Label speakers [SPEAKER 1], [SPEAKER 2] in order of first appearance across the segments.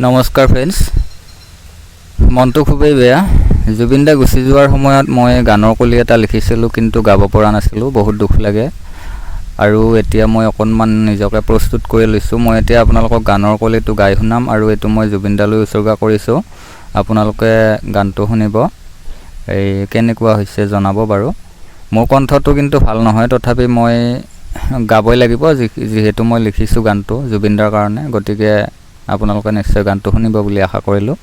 [SPEAKER 1] নমস্কাৰ ফ্ৰেণ্ডছ মনটো খুবেই বেয়া। জুবিন দা গুচি যোৱাৰ সময়ত মই গানৰ কলি এটা লিখিছিলোঁ কিন্তু গাব পৰা নাছিলোঁ বহুত দুখ লাগে। আৰু এতিয়া মই অকণমান নিজকে প্ৰস্তুত কৰি লৈছোঁ। মই এতিয়া আপোনালোকক গানৰ কলিটো গাই শুনাম আৰু এইটো মই জুবিন দালৈ উচৰ্গা কৰিছোঁ। আপোনালোকে গানটো শুনিব। এই কেনেকুৱা হৈছে জনাব বাৰু। মোৰ কণ্ঠটো কিন্তু ভাল নহয় তথাপি মই গাবই লাগিব যি- যিহেতু মই লিখিছোঁ গানটো জুবিন দাৰ কাৰণে। গতিকে আপোনালোকে নিশ্চয় গানটো শুনিব বুলি আশা কৰিলোঁ।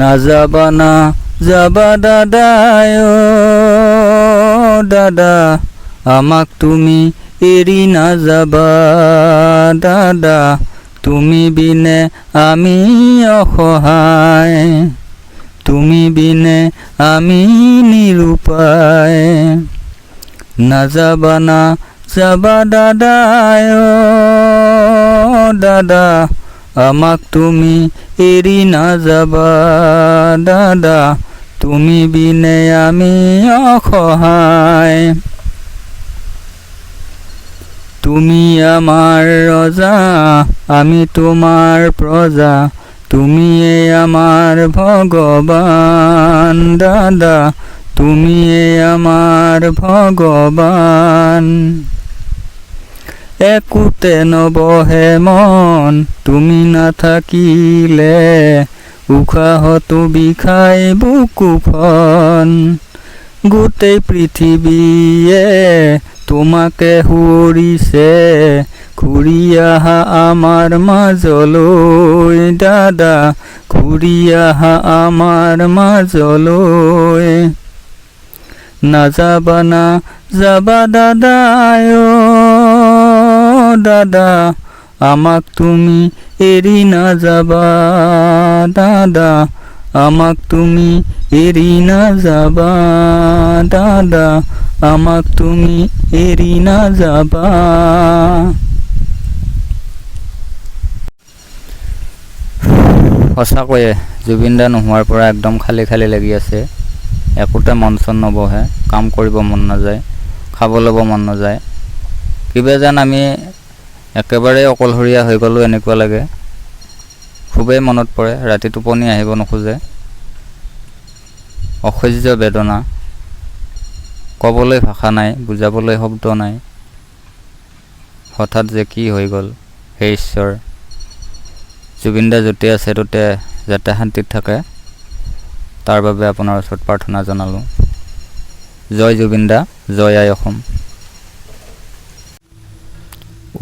[SPEAKER 1] নাযাবা না, যাবা দাদাই দাদা, আমাক তুমি এৰি নাযাবা, দাদা, তুমি বিনে আমি অসহায়, তুমি বিনে আমি নিৰূপায়। নাযাবা না যাবা দাদাই অ দাদা, আমাক তুমি এৰি নাযাবা, দাদা, তুমি বিনে আমি অসহায়। তুমি আমাৰ ৰজা, আমি তোমাৰ প্ৰজা, তুমিয়ে আমাৰ ভগৱান, দাদা তুমিয়ে আমাৰ ভগৱান একোতে নবহে মন, তুমি নাথাকিলে উশাহতো বিষাই বুকুখন গোটেই পৃথিৱীয়ে তোমাকে সুৰিছে ঘূৰি আহা আমাৰ মাজলৈ দাদা ঘূৰি আহা আমাৰ মাজলৈ নাযাবা না, যাবা দাদাই অ দাদা। আমাক তুমি এৰি নাযাবা দাদা। আমাক তুমি এৰি নাযাবা দাদা। আমাক তুমি এৰি নাযাবা সঁচাকৈয়ে জুবিন দা নোহোৱাৰ পৰা একদম খালী খালী লাগি আছে। একোতে মন চন নবহে, কাম কৰিব মন নাযায়, খাব ল'ব মন নাযায়। কিবা যেন আমি একেবাৰে অকলশৰীয়া হৈ গ'লোঁ এনেকুৱা লাগে। খুবেই মনত পৰে, ৰাতি টোপনি আহিব নোখোজে। অসহ্য বেদনা। ক'বলৈ ভাষা নাই, বুজাবলৈ শব্দ নাই। হঠাৎ যে কি হৈ গ'ল, হে ঈশ্বৰ। জুবিন দা য'তে আছে ত'তে যাতে শান্তিত থাকে। তাৰ বাবে আপোনাৰ ওচৰত প্ৰাৰ্থনা জনালোঁ। জয় জুবিন দা জয় আই অসম।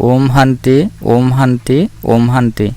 [SPEAKER 1] ওম শান্তি ওম শান্তি ওম শান্তি।